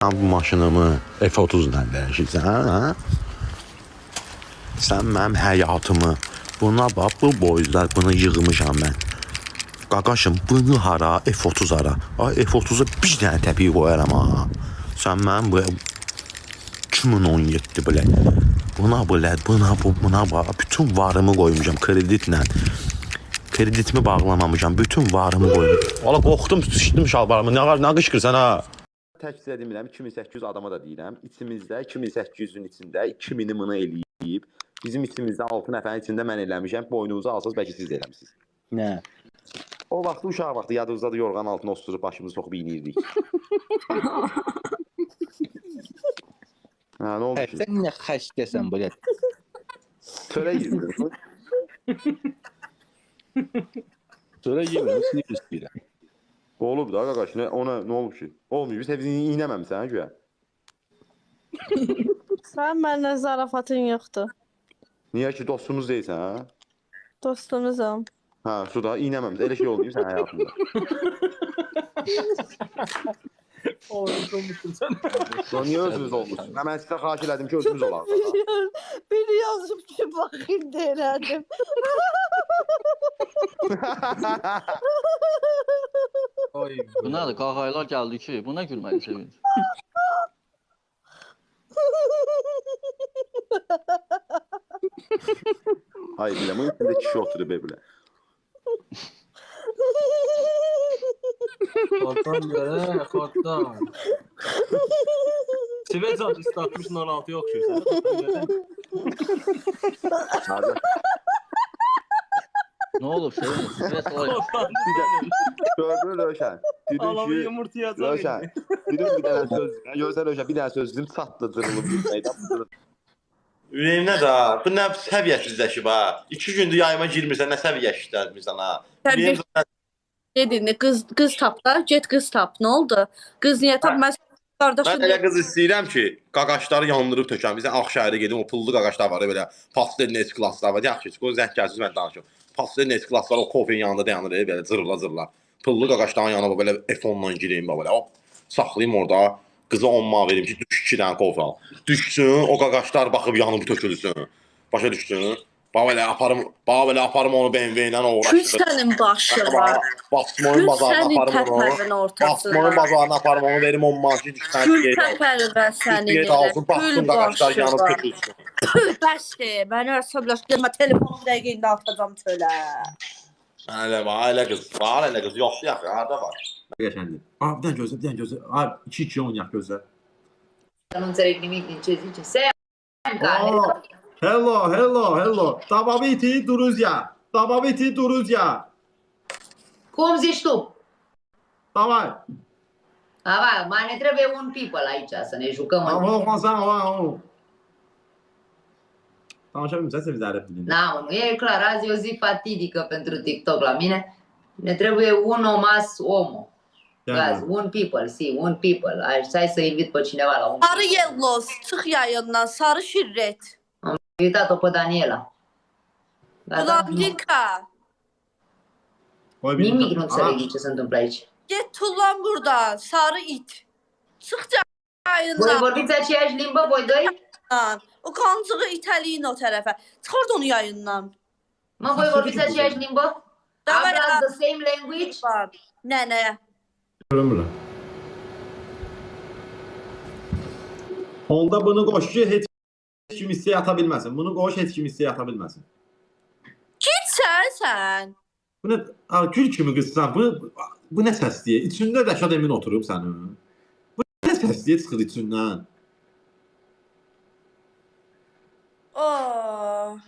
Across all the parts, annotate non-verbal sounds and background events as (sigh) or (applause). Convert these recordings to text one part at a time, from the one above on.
Sən bu maşınımı F30 ilə dəyişirsən, hə? Sən mənim həyatımı buna bax, bu boyuzlar bunu yığmışam mən. Qaqaşım, bunu hara, F30 hara? Ay F30-a bir dənə təpik qoyaram ha. Sən mənim bu 2017 bilə. Buna bilə, buna bu, buna bax, bütün varımı qoymuşam kreditlə. Kreditimi bağlamamışam, bütün varımı qoymuşam. Valla qorxdum, sıçdım şalvarımı. Nə, nə qışqırsan ha? Təkcə demirəm, 2800 adama da deyirəm. İçimizdə 2800-ün içində 2000-i mını eləyib. Bizim içimizdə 6 nəfərin içində mən eləmişəm. Boynunuzu alsaz bəlkə siz də eləmisiniz. Nə? O vaxt uşaq vaxtı yadınızdadır yorğan altına oturub başımızı soxub iynirdik. (laughs) ha, nə oldu sən nə xəstəsən belə? Tölə yedin. Sonra yemirəm, sinir istəyirəm. Olub da qaqaş, nə ona nə olub ki? Olmuyor. Biz hepsini iynəməmisən güya. Sən məndən zarafatın yoxdur. Niyə ki dostumuz deyilsən, ha? Dostunuzam. Ha, suda iynəməmisən. Elə şey olmuyor sən həyatında. Sonra (laughs) niyə özünüz olmuşsunuz? Mən sizə xahiş elədim ki, özünüz olaq. Biri yazıb ki, Vay be. Buna da kahkahalar geldi ki. Buna gülmeyi şey? sevin. Hayır bile bunun içinde kişi oturuyor be bile. Xotdan göre, xotdan. Sivecan istatmış 16 yoxşuysan. Hadi. Nə olub sevinç? Stres (laughs) olay. Koddan Gördün Röşən. Dedin Alamı ki, yumurtaya Röşən. Dedim bir dənə söz. Görsən Röşən, bir dənə söz dedim, çatdı dırılıb meydan. Ürəyimdə də bu nə səviyyəsizləşib ha. 2 gündür yayıma girmirsən, nə səviyyəsizləşmirsən ha. Sən Ürəyim bir- Dedin, qız qız tap da, get qız tap. Nə oldu? Qız niyə tap? Mən Mən qardaşım elə qız istəyirəm ki, qaqaşları yandırıb tökəm. Bizə Ağşəhərə gedim, o pullu qaqaşlar var, ya, belə pastel net klasslar var. Yaxşı, qoy zəng gəlsin mən danışım. Pastel net klasslar o kofenin yanında dayanır, ya, belə zırla zırla. Pullu qaqaşların yanına belə F10-dan gireyim belə. Hop, saxlayım orada. Qıza 10 manat verim ki, düş 2 dənə kofe al. Düşsün, o qaqaşlar baxıb yanıb tökülsün. Başa düşdün? Bax belə aparım, bax belə aparım onu BMW ilə Kül uğraşdırıb. sənin başı var. Basmoyun Kül bazarına sənin aparım onu. təpərin Basmoyun ortasında. bazarına aparım onu verim 10 manat ki, düşsən Kül ki, təpərin sənin Bilet elə. alsın, baksın Kül qaqaşlar başı yanıb var. tökülsün. Kül bəsdir. Məni əsəbləşdirmə. Telefonu dəqiqə indi atacam çölə. Elə var, elə qız. Var elə qız. Yox, yox, harda var? Qəşəngdir. Aa, bir dənə gözlə, bir dənə gözlə. Aa, 2-2 oynayaq gözlə. Eu não înțeleg nimic din ce zice. Sam, care? Aa, hello, hello, hello. Tababiti Duruzya. Tababiti Duruzya. Cum zici tu? Davay. Ava, mai ne trebuie un people aici să ne jucăm. Tamam, în... oxumasan, oxumasan. Danışa bilmirsən biz ərəb dilində. Na, nu e clar, azi e o zi fatidică pentru TikTok la mine. Ne trebuie un omas omo. Gaz, un people, si, un people. Aș hai să invit pe cineva la un Sarı yellos, çıx yayından, sarı şirret. aiutato poi Daniela. La Tulamcika. Mimmi ki non sapevi ce sono un place. Git tullan buradan sarı it. Sıkça Boy ayından. Borbica Çiğer Limba Boydoy. O kancığı itəliyin o tərəfə. Çıxart onu yayından. Ma boy Borbica Çiğer Limba. Hablas the same language. Bak, Nənə. Onda bunu koşuyor. Kim hissəyə ata bilməsin. Bunu qoş heç kim hissəyə ata bilməsin. Git sən sən. Bu nə? Ha, gül kimi qızsan. Bu bu nə səsdir? İçində Rəşad Emin oturub sənin. Bu nə səsdir çıxır içindən? Oo.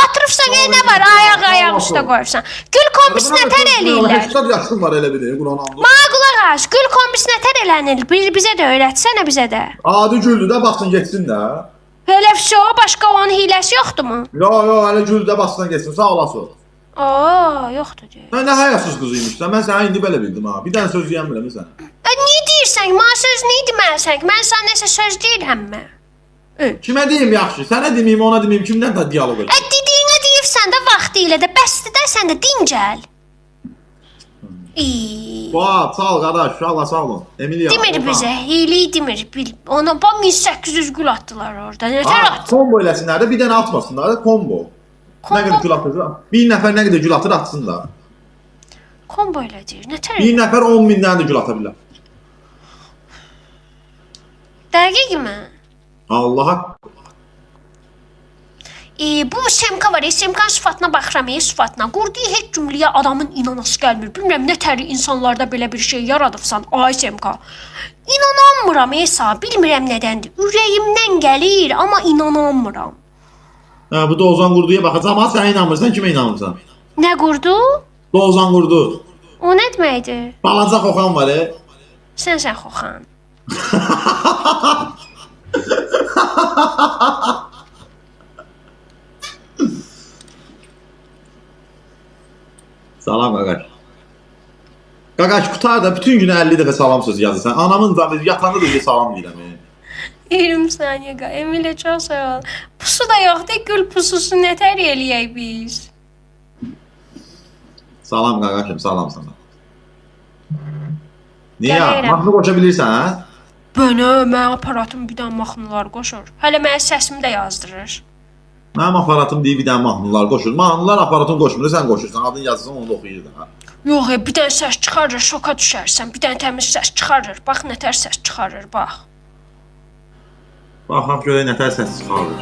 Oturursan nə var? Ayaq ayaq üstə qoyursan. Gül kombisinə tər eləyirlər. 80 yaşım var elə biri, Quran anlı. Qulaq as, gül kombisinə tər elənir. Bir bizə də öyrətsənə bizə də. Adi güldü də baxsın getsin də. Belə şey o başqa onun hiləsi yoxdurmu? Yo yo, hələ güldü də baxsın getsin. Sağ olasın. Oo, yoxdur deyir. Mən nə həyasız qız imişsən. Mən səni indi belə bildim ha. Bir dənə söz deyəmirəm sənə. E, niyə deyirsən? Mən söz nə deməlisən? Mən sənə nəsə söz deyirəmmə. Kimə deyim yaxşı? Sənə deməyim, ona deməyim, kimdən də dialoq edim? E, dediyinə deyibsən də vaxtı ilə də bəsdir də sən də dincəl. Vay, sağ ol qardaş, Allah sağ olun. Emilia. Demir Opa. bizə, hiyli demir. Bil. Ona bax 1800 gül atdılar orada. Nətər Ha, at? Kombo eləsinlər də bir dənə atmasınlar da kombo. Nə qədər gül atır? Bir nəfər nə qədər gül atır atsın da. kombo elə deyir. Nətər? Bir nəfər 10 min dənə də gül ata bilər. Dəqiqmi? Allaha E, bu Semka var Semkanın sıfatına baxıram, e, sıfatına. Qurduğu heç cümləyə adamın inanası gəlmir. Bilmirəm nə təri insanlarda belə bir şey yaradıbsan, ay Semka. İnanamıram Esa, bilmirəm nədəndir. Ürəyimdən gəlir, amma inanamıram. Hə, bu Dozan Qurduya baxacağam. Ha, sən inanmırsan, kimə inanırsan? Nə qurdu? Dozan Qurdu. O nə deməkdir? Balaca xoxan var, e. Sən sən xoxan. (laughs) Salam qaqaş. Qaqaş qutar da bütün gün 50 dəfə salam sözü yazırsan. Anamın da yatanda da salam deyirəm. e. 20 saniyə qal. Emilə çox sağ ol. Pusu da yoxdur, gül pususu nətər eləyək biz? Salam qaqaşım, salam sana. Niyə? Mahnı qoşa bilirsən, hə? Bənə, mənim aparatım bir dənə mahnılar qoşur. Hələ mənim səsimi də yazdırır. Mənim aparatım dənə mahnılar qoşur. Mahnılar aparatın qoşmur, sən qoşursan. Adın yazırsan onu da oxuyur da. Yox, e, bir dənə səs çıxarır, şoka düşərsən. Bir dənə təmiz səs çıxarır. Bax nətər səs çıxarır, bax. Baxaq görək nətər səs çıxarır.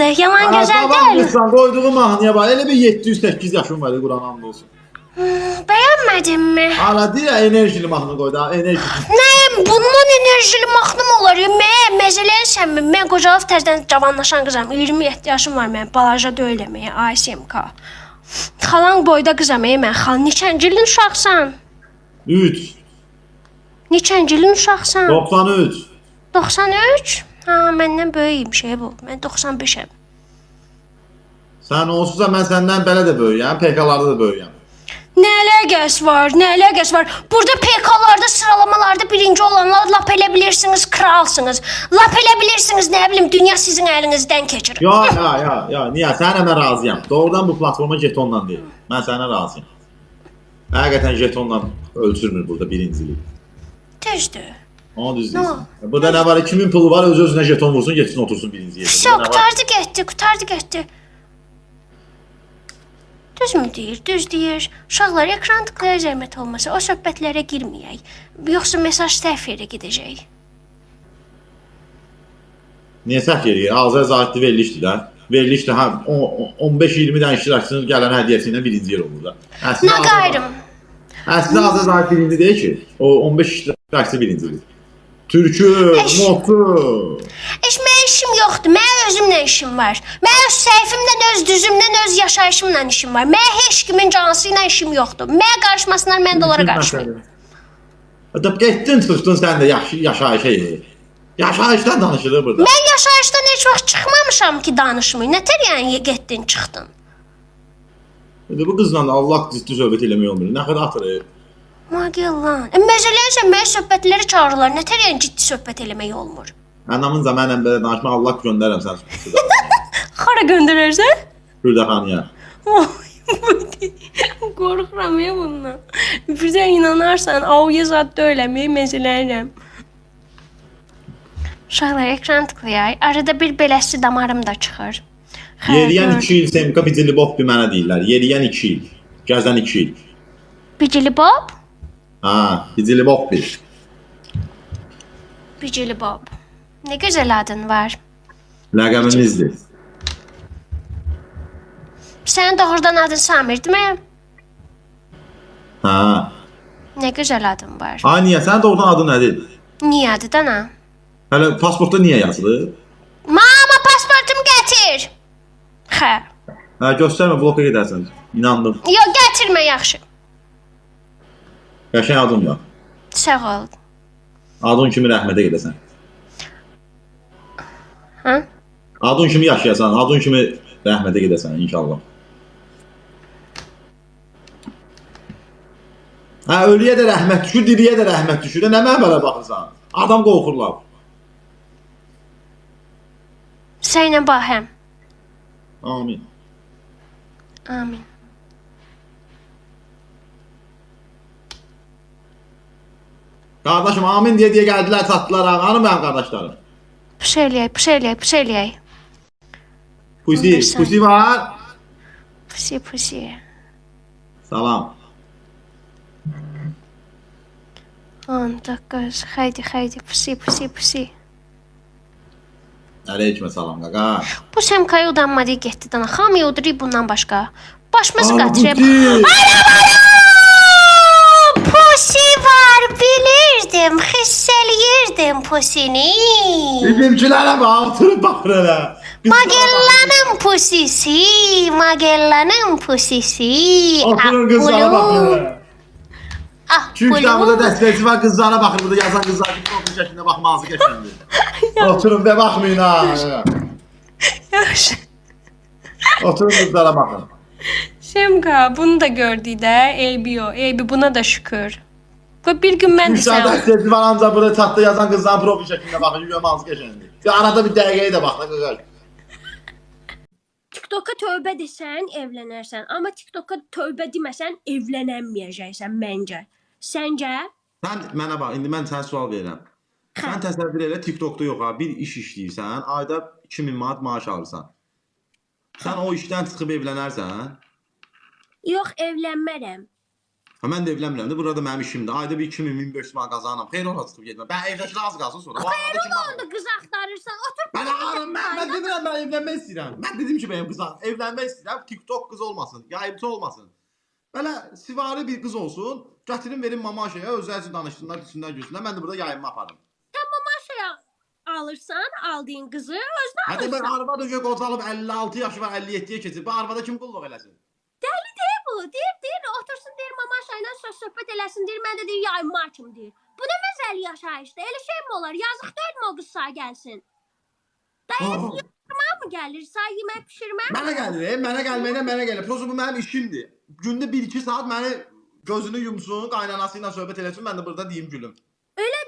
Gözəl mahnıdır. Yaman gözəl Tamam, deyil. lütfen qoyduğum mahnıya bax. Elə bir 708 yaşım var, Quran and olsun. Bəyənmədinmi? Hala deyə enerjili mahnı qoy da, enerjili. Nə, bundan enerjili mahnı mı olur? ya? Mə, məzələyənsənmi? Mən qocalıb təzədən cavanlaşan qızam. 27 yaşım var mən. Balaja deyiləm, ya, ASMK. Xalan boyda qızam, ey mən. Xalan neçənci ilin uşaqsan? 3, Neçənci ilin uşaqsan? 93. 93? Ha, məndən böyüyüm şey bu. Mən 95-əm. Sən onsuzsa mən səndən belə də böyüyəm, PK-larda da böyüyəm. Nə əlaqəsi var? Nə əlaqəsi var? Burada PK-larda, sıralamalarda birinci olanlar lap elə bilirsiniz, kralsınız. Lap elə bilirsiniz, nə bilim, dünya sizin əlinizdən keçir. Ya, ya, ya, ya, niyə? Sənə mən razıyam. Doğrudan bu platforma jetonla deyil. Mən sənə razıyam. Həqiqətən jetonla ölçülmür burada birincilik. Düzdür. Onu düz deyirsən. Burada nə var? Kimin pulu var, öz özünə jeton vursun, getsin otursun birinci yerdə. Var? qutardı getdi, qutardı getdi. Düzmü deyir, düz deyir. Uşaqlar ekran tıklaya zəhmət olmasa o söhbətlərə girməyək. Yoxsa mesaj səhv yerə gedəcək. Niyə səhv yeri? Azər Zahidli verilişdir də. Verilişdə hə 15-20 dənə iştirakçının gələn hədiyyəsi ilə birinci yer olur da. Nə qayrım? Əslində Azər Zahid birinci deyil ki. O 15 iştirakçı birincidir. Türkü, Eş. motu. Eş, mənim işim yoxdur. Mənim özümlə işim var. Mənim öz səhifimdən, öz düzümdən, öz yaşayışımla işim var. Mənim heç kimin cansı ilə işim yoxdur. Mənə qarışmasınlar, mən də onlara qarışmayım. Hətta getdin çıxdın sən də yaş yaşayışa. Yaşayışdan danışılır burada. Mən yaşayışdan heç vaxt çıxmamışam ki, danışmayım. Nətər yəni getdin, çıxdın? İndi bu qızla Allah ciddi söhbət eləmək olmur. Nə qədər atır? Magellan. E, Məsələn, sən mənə söhbətlərə çağırırlar. Nətər yəni ciddi söhbət eləmək olmur? Anamınca mənlə belə danışma Allah göndərəm sən Hara (laughs) göndərərsən? Güldəxanıya. (laughs) Qorxuram ya bundan. Bizə inanarsan, auya zad deyiləm, məsələyirəm. Uşaqlar ekran tıklayay. Arada bir beləsi damarım da çıxır. Yeriyən gör. 2 il Semka Bicili Bob bir mənə deyirlər. Yeriyən 2 il. Gəzən 2 il. Bicili Bob? Ha, Bicili Bob bir. Bicili Bob. Ne güzel adın var. Ləqəbimizdir. Sənin doğrudan adın Samir, değil mi? Ha. Ne güzel adın var. Ay niyə? Sənin doğrudan adın nədir? Niye adı dana? Hələ pasportda niyə yazılır? Mama pasportumu getir. Hə. Hə, göstərmə, bloka gedərsən. İnandım. Yox, gətirmə yaxşı. Qəşəng adın var. Sağ ol. Adın kimi rəhmətə gedəsən. Hə? Adın kimi yaşayasan, adın kimi rəhmətə gedəsən inşallah. Hə, ölüyə də rəhmət düşür, diriyə də rəhmət düşür. Nə mənə belə baxırsan? Adam qorxurlar. Sənə baxım. Amin. Amin. Qardaşım, amin deyə deyə gəldilər, çatdılar ha. Hanı mənim qardaşlarım? Pış eləyək, pış eləyək, pış eləyək. Pusi, pusi var. Pusi, pusi. Salam. 19, xeydi, xeydi, pusi, pusi, pusi. Əleyküm salam qaqa. Bu Semkaya udanmadı getdi dana. Hamıya udurub bundan başqa. Başımızı Aa, qatırıb. Eləyirdim pusini. Bizimkilərə bax, oturub baxır elə. Biz- Magellanın pusisi, Magellanın pusisi. Oturun qızlara baxır elə. Ah, Çünki bulu. burada dəstəkçi var, qızlara baxır, burada yazan qızlar ki, profil şəklində baxmanızı qəşəndir. Oturun və baxmayın ha. Yaxşı. Oturun qızlara baxın. Semka bunu da gördü də, eybi o, eybi buna da şükür. Və bir gün mən də Üç tane sən dəstəkçi var, ancaq burada çatda yazan qızların profil şəklində baxır, görmanızı qəşəndir. Bir arada bir dəqiqəyə də bax, qaqa. TikToka tövbə desən, evlənərsən. Amma TikToka tövbə deməsən, evlənəməyəcəksən məncə. Səncə? Sən mənə bax, indi mən sənə sual verirəm. Sən təsəvvür elə TikTokda yox ha, bir iş işləyirsən, ayda 2000 manat maaş alırsan. Sən o işdən çıxıb evlənərsən, Yox, evlənmərəm. Ha mən də evlənmirəm də, burada mənim işimdir. Ayda bir 2000 1500 manat qazanıram. Xeyr ola çıxıb getmə. Mən evdəkilər az qalsın sonra. Kim baxır? Oldu qız axtarırsan, otur. Mən ağarım, mən, mən demirəm mən evlənmək istəyirəm. Mən dedim ki, mənim qıza evlənmək istəyirəm. TikTok qız olmasın, yayımçı olmasın. Belə sivari bir qız olsun. Gətirin verin mama şeyə, özləri danışsınlar, içindən gülsünlər. Mən də burada yayımı aparım. Maşaya alırsan, aldığın qızı özünə Hətta mən alırsan. arvad önce qocalıb 56 yaşı var, 57-yə keçib. Bu arvada kim qulluq eləsin? Deyir, deyir, otursun deyir mamaşa ilə söz söhbət eləsin deyir. Mən də deyir yayımı açım deyir. Bu nə məzəli yaşayışdır. Elə şey mi olar? Yazıq deyilmi o qız sağ gəlsin? Dayı mı gəlir? Sağ yemək pişirmək? Mənə gəlir, e, mənə gəlməyinə mənə gəlir. Prosta bu mənim işimdir. Gündə 1-2 saat məni gözünü yumsun, qaynanası ilə söhbət eləsin, mən də burada deyim gülüm.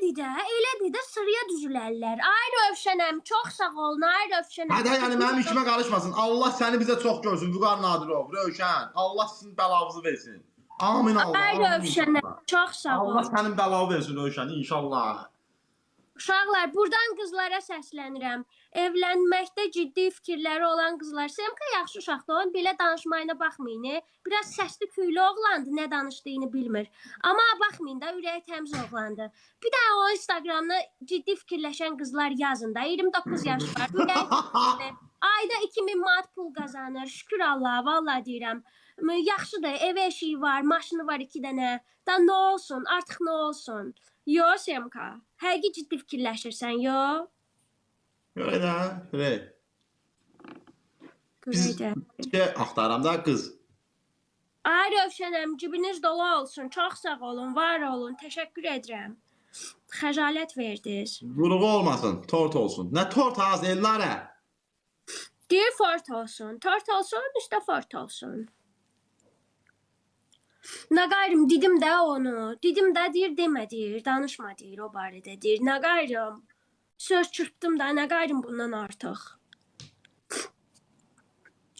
Elədir də, elədir də sıraya düzülərlər. Ay Rövşənəm, çox sağ olun. Ay Rövşənəm. Hə də yəni mənim işimə qarışmasın. Allah səni bizə çox görsün. Vüqar Nadirov, Rövşən. Allah sizin bəlanızı versin. Amin Allah. Ay Rövşənəm, çox sağ Allah ol. sənin bəlanı versin Rövşən inşallah. Uşaqlar, buradan qızlara səslənirəm. Evlənməkdə ciddi fikirləri olan qızlar, Semka yaxşı uşaqdır, onun belə danışmayına baxmayın. e. Biraz səsli küylü oğlandı, nə danışdığını bilmir. Amma baxmayın da, ürəyi təmiz oğlandı. Bir də o Instagramda ciddi fikirləşən qızlar yazın da. 29 yaş var. (laughs) Ürəyi. Ayda 2000 manat pul qazanır. Şükür Allaha, vallahi deyirəm. Yaxşıdır, ev eşiyi var, maşını var 2 dənə. Da nə olsun, artıq nə olsun? Yo, Semka. Həqiqi ciddi fikirləşirsən, yo? Görə də, belə. Biz-. Şey axtaram da qız. Ay Rövşənəm, cibiniz dolu olsun. Çox sağ olun, var olun. Təşəkkür edirəm. Xəcalət verdiniz. Vuruğu olmasın, tort olsun. Nə tort az ellərə? Deyir fort olsun. Tort olsun, üstə fort olsun. Naqayrım dedim də onu. Dedim də deyir demə deyir. Danışma deyir o barədə deyir. Naqayrım. söz çırpdım da nə qayırım bundan artıq.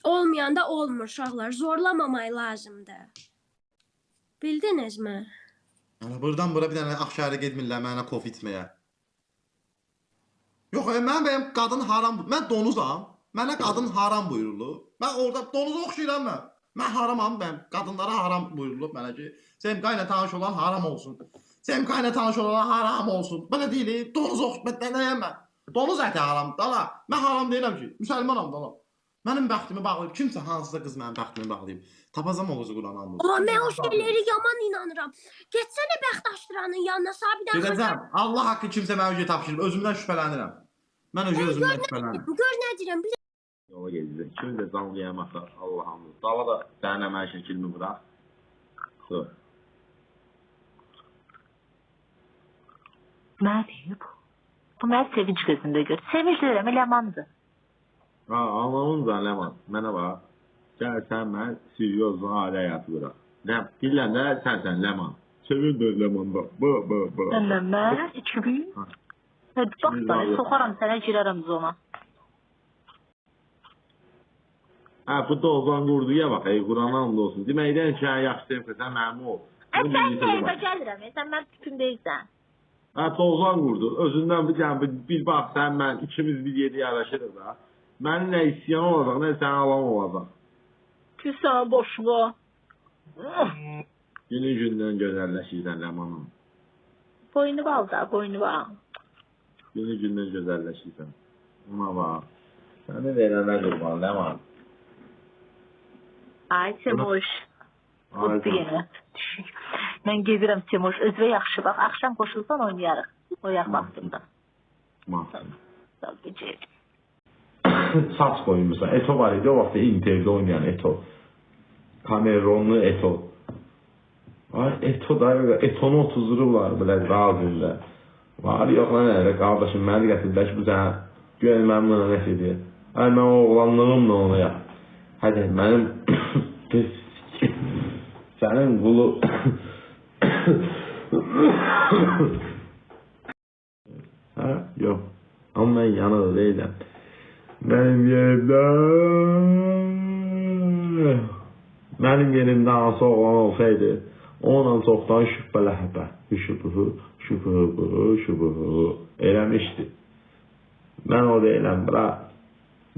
Olmayanda olmur uşaqlar. Zorlamamaq lazımdır. Bildinizmi? Buradan bura bir dənə Ağşəhərə getmirlər mənə kof içməyə. Yox, e, mən bəyəm qadın haram, mən donuzam. Mənə qadın haram buyurulur. Mən orada donuza oxşayıram mən. Mən haramam ben. Qadınlara haram buyurulub mənə ki, Semqa ilə tanış olan haram olsun. Semqa ilə tanış olan haram olsun. Belə deyil, donuz ox, mən mən? Donuz əti haram, dala. Mən haram deyirəm ki, müsəlmanam dala. Mənim bəxtimi bağlayıb kimsə hansısa qız mənim bəxtimi bağlayıb. Tapazam oğuzu Quranam bu. Amma mən o şeyləri yaman inanıram. Getsənə bəxtaşdıranın yanına sabidən Gedəcəm. Allah haqqı kimsə mənə öcə tapşırıb, özümdən şübhələnirəm. Mən öcə özümdən şübhələnirəm. Gör nə deyirəm. Bir Yola gedəcək. Kim də canlı yayamasa Allah'ım. Dala da sənin əməl şəklini bırax. Dur. Nə deyib? Bu mən sevinç gözündə gör. Sevinç deyirəm, eləmandır. Ha, anlamın da Ləman. Mənə bax. Gəl sən mən seryoz ailə həyatı quraq. Nə bilən də sən sən Ləman. Sevindir Ləman bax. Bu bu bu. Mən mən 2000. Ha. Hadi bax da soxaram sənə girərəm zona. Ha, bu dozan qurdu ya bax. Ey Qurana and olsun. Deməkdən ki, hə, yaxşı deyim ki, sən mənim ol. Ə, Bunu sən bilirsən evə bax. gəlirəm, e, sən mən tüpüm deyilsən. Ha, dozan qurdu. Özündən bir yəni bir, bir bax sən mən ikimiz bir yerdə yaraşırıq da. Mənim nə isyan olacaq, nə sən alan olacaq. Pis sənə boşluğa. Günü gündən gözəlləşirsən Ləmanım. Boynu bal da, boynu bal. Günü gündən gözəlləşirsən. Ona bax. Səni verənə qurban Ləman. Ay Semoş. Ay, Qutdu yenə. Mən gedirəm Semoş. Özünə yaxşı bax. Axşam qoşulsan oynayarıq. Oyaq vaxtında. Sağ gecə. (coughs) Saç koymuşlar. Eto var idi o vaxt Inter'de oynayan Eto. Cameronlu Eto. Ay Eto da Eto'nu otuzdururlar belə razında. Var yox lan elə qardaşım məni gətirdilər ki, bu sənə güya mənim mənə nə edir. Ay mən oğlanlığımla ona ya. Hadi mənim pis sənin qulu Hə? Yox. Amma mən yanıq deyiləm. Mənim yerimdə Mənim yerimdə hansı oğlan olsaydı, onunla çoxdan şübhələ həbə, şübhü, şübhü, şübhü eləmişdi. Mən o deyiləm, bra.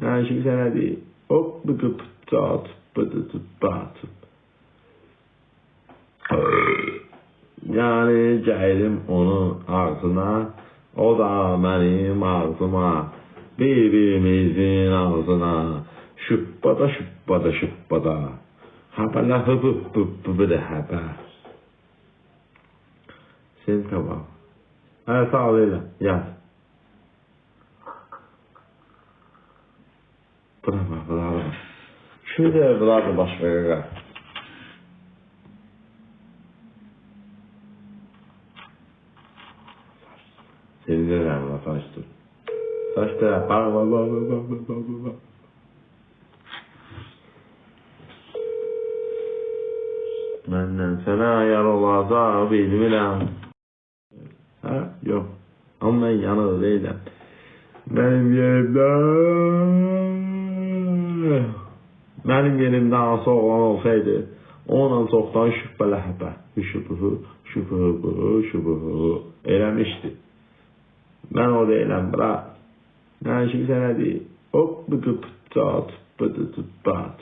Mən şimdi sənə deyim, hop, bıqıb, çat, bıdı, bat. Yani gəlim onun ağzına, o da mənim ağzıma, birbirimizin ağzına, şübbada, şübbada, şübbada. Həbələ hıbı, bıbı da həbə. Sen tamam. Hə, sağ ol elə, yaz. Buna bax, buna bax. Şu da bunlar da baş verirlər. Sevinirəm la tanışdır. Tanışdır. Bak bak bak bak bak bak bak bak. Məndən sənə ayar olacaq bilmirəm. Hə, yox. Amma mən yanıq deyiləm. Mənim yerimdə Mənim yerimdə hansı oğlan olsaydı, onunla çoxdan şübhələ həbə, şübhü, şübhü, şübhü eləmişdi. Mən o deyiləm, bra. Mən şimdi sənə deyim, hop, bıqıb, çat, bıdı, bat.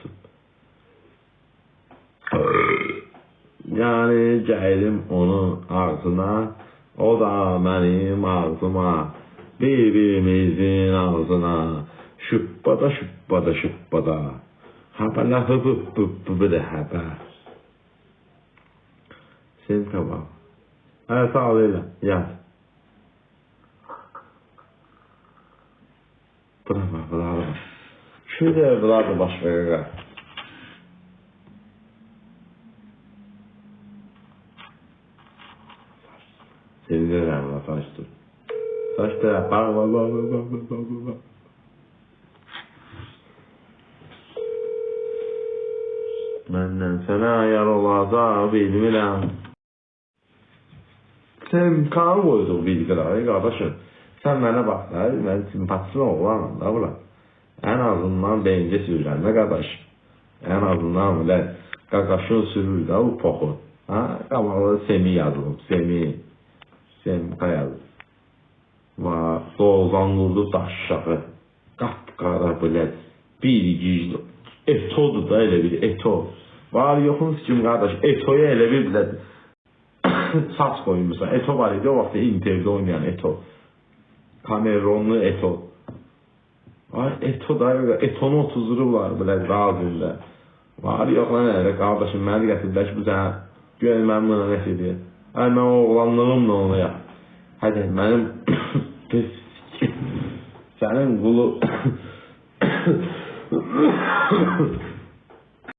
Yani gəlim onun ağzına, o da mənim ağzıma, birbirimizin ağzına, şübbada, şübbada, şübbada. Həbələ hıbı, bıbı da həbə. Sen tamam. Hə, sağ ol elə, yaz. Buna bax, buna bax. Şu da bunlar da baş verirlər. Sevinirəm la tanışdır. Tanışdır. Bak bak bak bak bak bak bak bak. Məndən sənə ayar olacaq bilmirəm. Sen kan koydun bilgileri kardeşim. Mənə bax da, mən simpatisli oğlanam da bura. Ən azından beyincə sürülənmə qardaş. Ən azından elə qaqaşın sürür də o poxu. Ha, qabaqda Semi yazılıb, Semi. Semka yazılıb. Va, Doğuzan vurdu daş aşağı. Qapqara belə bir gizli. Etodur da elə bir eto. Var yoxun kim qardaş, etoya elə bir belə saç koymuşlar. Eto var idi o vaxt Inter'de oynayan Eto. Cameronlu Eto. Ay Eto da Eto'nu otuzdurular belə razında. Var yox lan elə qardaşım məni gətirdilər ki, bu sənə görən mənim buna nə edir. Ay mən oğlanlığımla ona ya. Hadi mənim (coughs) pis sənin qulu (coughs) (coughs) Thank (laughs) you.